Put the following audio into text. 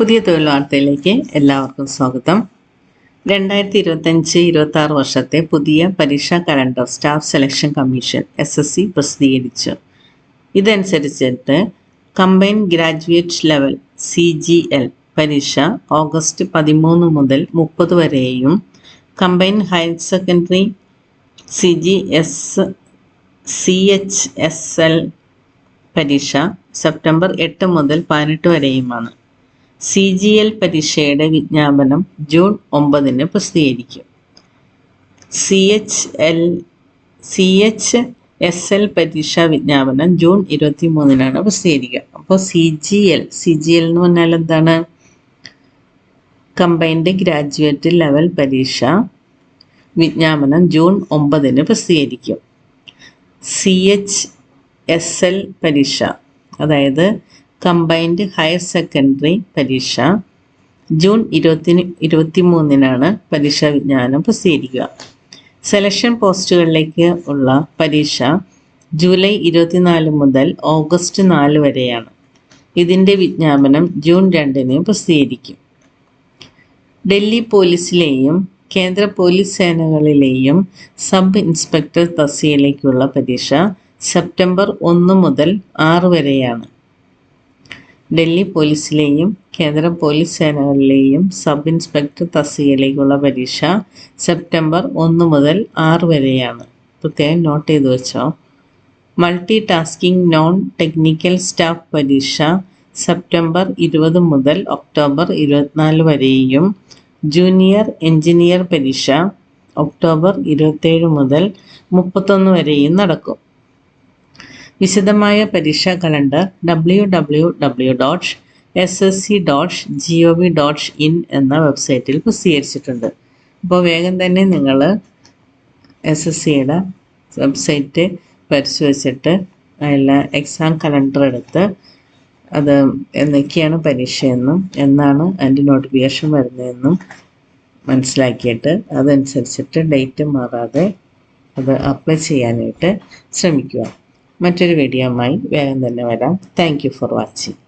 പുതിയ തൊഴിൽ വാർത്തയിലേക്ക് എല്ലാവർക്കും സ്വാഗതം. രണ്ടായിരത്തി ഇരുപത്തഞ്ച് ഇരുപത്തി ആറ് വർഷത്തെ പുതിയ പരീക്ഷാ calendar staff selection commission S S C പ്രസിദ്ധീകരിച്ചു. ഇതനുസരിച്ചിട്ട് combined graduate level C G L പരീക്ഷ ഓഗസ്റ്റ് പതിമൂന്ന് മുതൽ മുപ്പത് വരെയും combined higher secondary C G S C H S L പരീക്ഷ സെപ്റ്റംബർ എട്ട് മുതൽ പതിനെട്ട് വരെയുമാണ്. സി ജി എൽ പരീക്ഷയുടെ വിജ്ഞാപനം ജൂൺ ഒമ്പതിന് പ്രസിദ്ധീകരിക്കും. C H L C H S L പരീക്ഷാ വിജ്ഞാപനം ജൂൺ ഇരുപത്തി മൂന്നിനാണ് പ്രസിദ്ധീകരിക്കുക. അപ്പോൾ C G L C G L എന്ന് പറഞ്ഞാൽ എന്താണ്? കമ്പൈൻഡ് ഗ്രാജുവേറ്റ് ലെവൽ പരീക്ഷ വിജ്ഞാപനം ജൂൺ ഒമ്പതിന് പ്രസിദ്ധീകരിക്കും. സി എച്ച് എസ് എൽ പരീക്ഷ അതായത് കമ്പൈൻഡ് ഹയർ സെക്കൻഡറി പരീക്ഷ. ജൂൺ ഇരുപത്തിന് ഇരുപത്തി മൂന്നിനാണ് പരീക്ഷാ വിജ്ഞാനം പ്രസിദ്ധീകരിക്കുക. സെലക്ഷൻ പോസ്റ്റുകളിലേക്ക് ഉള്ള പരീക്ഷ ജൂലൈ ഇരുപത്തിനാല് മുതൽ ഓഗസ്റ്റ് നാല് വരെയാണ്. ഇതിന്റെ വിജ്ഞാപനം ജൂൺ രണ്ടിന് പ്രസിദ്ധീകരിക്കും. ഡൽഹി പോലീസിലെയും കേന്ദ്ര പോലീസ് സേനകളിലെയും സബ് ഇൻസ്പെക്ടർ തസ്തികയിലേക്കുള്ള പരീക്ഷ സെപ്റ്റംബർ ഒന്ന് മുതൽ ആറ് വരെയാണ്. ഡൽഹി പോലീസിലെയും കേന്ദ്ര പോലീസ് സേനകളിലെയും സബ് ഇൻസ്പെക്ടർ തസ്തികയിലേക്കുള്ള പരീക്ഷ സെപ്റ്റംബർ ഒന്ന് മുതൽ ആറ് വരെയാണ്. പ്രത്യേകം നോട്ട് ചെയ്ത് വെച്ചോ. Multi tasking non technical staff പരീക്ഷ സെപ്റ്റംബർ ഇരുപത് മുതൽ ഒക്ടോബർ ഇരുപത്തിനാല് വരെയും ജൂനിയർ എഞ്ചിനീയർ പരീക്ഷ ഒക്ടോബർ ഇരുപത്തേഴ് മുതൽ മുപ്പത്തൊന്ന് വരെയും നടക്കും. വിശദമായ പരീക്ഷാ calendar W W W dot S S C dot G O V dot in എന്ന വെബ്സൈറ്റിൽ പ്രസിദ്ധീകരിച്ചിട്ടുണ്ട്. അപ്പോൾ വേഗം തന്നെ നിങ്ങൾ എസ് എസ് സിയുടെ വെബ്സൈറ്റ് പരിശോധിച്ചിട്ട് എല്ലാ എക്സാം കലണ്ടർ എടുത്ത് അത് എന്നൊക്കെയാണ് പരീക്ഷയെന്നും എന്നാണ് അതിന്റെ നോട്ടിഫിക്കേഷൻ വരുന്നതെന്നും മനസ്സിലാക്കിയിട്ട് അതനുസരിച്ചിട്ട് ഡേറ്റ് മാറാതെ അത് അപ്ലൈ ചെയ്യാനായിട്ട് ശ്രമിക്കുക. മറ്റൊരു വീഡിയോയുമായി വേഗം തന്നെ വരാം. Thank for watching